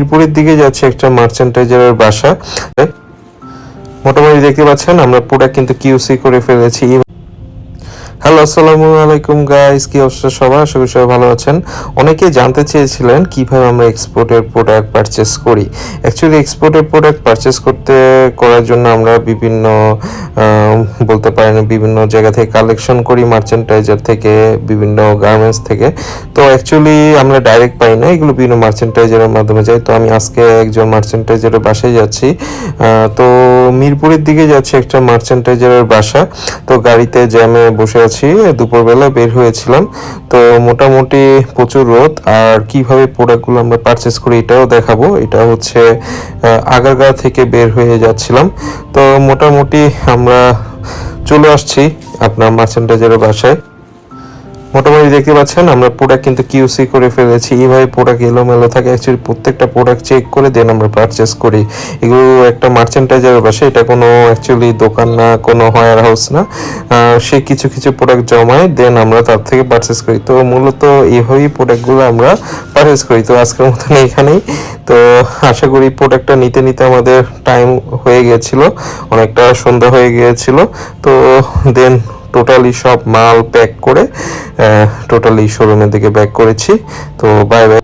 মিরপুরের দিকে যাচ্ছে একটা মার্চেন্টাইজারের বাসা। মোটামুটি দেখতে পাচ্ছেন, আমরা প্রোডাক্ট কিন্তু কিউসি করে ফেলেছি। হ্যালো আসসালামু আলাইকুম গাইস কি অবস্থা সবার আশা করি সবাই ভালো আছেন। অনেকে জানতে চেয়েছিলেন কীভাবে আমরা এক্সপোর্টের প্রোডাক্ট পারচেস করি। অ্যাকচুয়ালি এক্সপোর্টের প্রোডাক্ট পারচেস করতে, করার জন্য আমরা বিভিন্ন বলতে পারেন বিভিন্ন জায়গা থেকে কালেকশন করি মার্চেন্টাইজার থেকে, বিভিন্ন গার্মেন্টস থেকে। তো অ্যাকচুয়ালি আমরা ডাইরেক্ট পাই না। এগুলো বিভিন্ন মার্চেন্টাইজারের মাধ্যমে যাই তো আমি আজকে একজন মার্চেন্টাইজারের বাসায় যাচ্ছি। তো মিরপুরের দিকে যাচ্ছে একটা মার্চেন্টাইজারের বাসা। তো গাড়িতে জ্যামে বসে আছি দুপুরবেলা বের হয়েছিলাম। তো মোটামুটি প্রচুর রোদ। আর কীভাবে প্রোডাক্টগুলো আমরা পারচেস করি এটাও দেখাবো। এটা হচ্ছে আগারগাঁ থেকে বের হয়ে যাচ্ছিলাম। তো মোটামুটি আমরা চলে আসছি আপনার মার্চেন্টাইজারের বাসায়। মোটামুটি দেখতে পাচ্ছেন, আমরা প্রোডাক্ট কিন্তু কিউসি করে ফেলেছি। এইভাবে প্রোডাক্ট এলোমেলো থাকে অ্যাকচুয়ালি প্রত্যেকটা প্রোডাক্ট চেক করে দেন আমরা পারচেস করি। এগুলো একটা মার্চেন্টাইজারের বাসা, এটা কোনো অ্যাকচুয়ালি দোকান না, কোনো হায়ার হাউস না সে কিছু কিছু প্রোডাক্ট জমায়, দেন আমরা তার থেকে পারচেস করি। তো মূলত এইভাবেই প্রোডাক্টগুলো আমরা পারচেস করি। তো আজকের মতন এখানেই। তো আশা করি প্রোডাক্টটা নিতে নিতে আমাদের টাইম হয়ে গিয়েছিল অনেকটা সন্ধ্যা হয়ে গিয়েছিল। তো দেন টোটালি সব মাল প্যাক করে টোটালি শোরুমের দিকে ব্যাক করেছি। তো বাই বাই